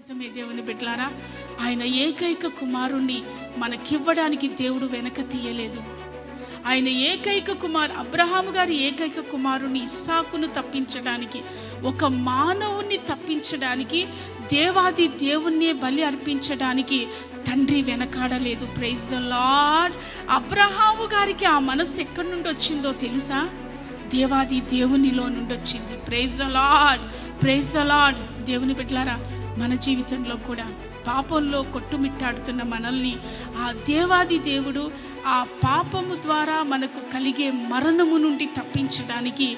నిజమే దేవుని బిడ్డలారా ఆయన ఏకైక కుమారుణ్ణి మనకివ్వడానికి దేవుడు వెనక తీయలేదు. ఆయన ఏకైక కుమార్ అబ్రహాము గారి ఏకైక కుమారుని ఇస్సాకును తప్పించడానికి ఒక మానవుణ్ణి తప్పించడానికి దేవాది దేవుణ్ణే బలి అర్పించడానికి తండ్రి వెనకాడలేదు. ప్రైజ్ ద లార్డ్ అబ్రహాము గారికి ఆ మనస్సు ఎక్కడి నుండి వచ్చిందో తెలుసా? దేవాది దేవునిలో నుండి వచ్చింది. Praise the Lord praise the Lord దేవుని బిడ్డలారా మన జీవితంలో కూడా పాపంలో కొట్టుమిట్టాడుతున్న మనల్ని ఆ దేవాది దేవుడు ఆ పాపము ద్వారా మనకు కలిగే మరణము నుండి తప్పించడానికి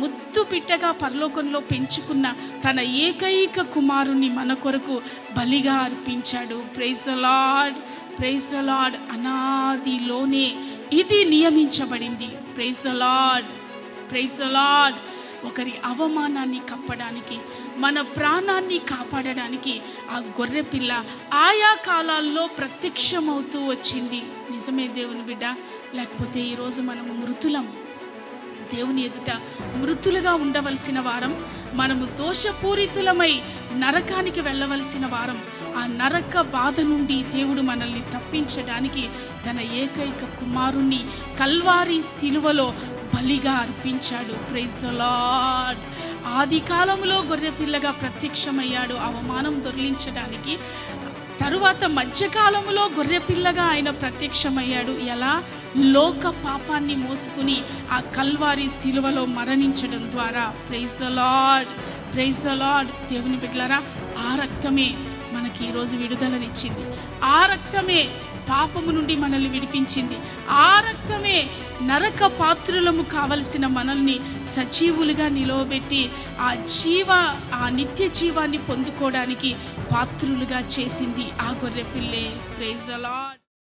ముద్దు బిడ్డగా పరలోకంలో పెంచుకున్న తన ఏకైక కుమారుణ్ణి మన కొరకు బలిగా అర్పించాడు. Praise the Lord praise the Lord అనాదిలోనే ఇది నియమించబడింది. Praise the Lord praise the Lord ఒకరి అవమానాన్ని కప్పడానికి మన ప్రాణాన్ని కాపాడడానికి ఆ గొర్రె పిల్ల ఆయా కాలాల్లో ప్రత్యక్షమవుతూ వచ్చింది. నిజమే దేవుని బిడ్డ. లేకపోతే ఈరోజు మనము మృతులం. దేవుని ఎదుట మృతులుగా ఉండవలసిన వారం మనము దోషపూరితులమై నరకానికి వెళ్ళవలసిన వారం ఆ నరక బాధ నుండి దేవుడు మనల్ని తప్పించడానికి తన ఏకైక కుమారుణ్ణి కల్వారి శిలువలో బలిగా అర్పించాడు. ప్రైజ్ ద లార్డ్ ఆది కాలంలో గొర్రెపిల్లగా ప్రత్యక్షమయ్యాడు. అవమానం దొర్లించడానికి తరువాత మధ్యకాలంలో గొర్రెపిల్లగా ఆయన ప్రత్యక్షమయ్యాడు. ఎలా? లోక పాపాన్ని మోసుకుని ఆ కల్వారి శిలువలో మరణించడం ద్వారా. Praise the Lord praise the Lord దేవుని బిడ్డలారా ఆ రక్తమే మనకి ఈరోజు విడుదలనిచ్చింది. ఆ రక్తమే పాపము నుండి మనల్ని విడిపించింది. ఆ రక్తమే నరక పాత్రులము కావలసిన మనల్ని సజీవులుగా నిలవబెట్టి ఆ జీవ ఆ నిత్య జీవాన్ని పొందుకోవడానికి పాత్రులుగా చేసింది ఆ గొర్రె పిల్లే ప్రైజ్ ద లాడ్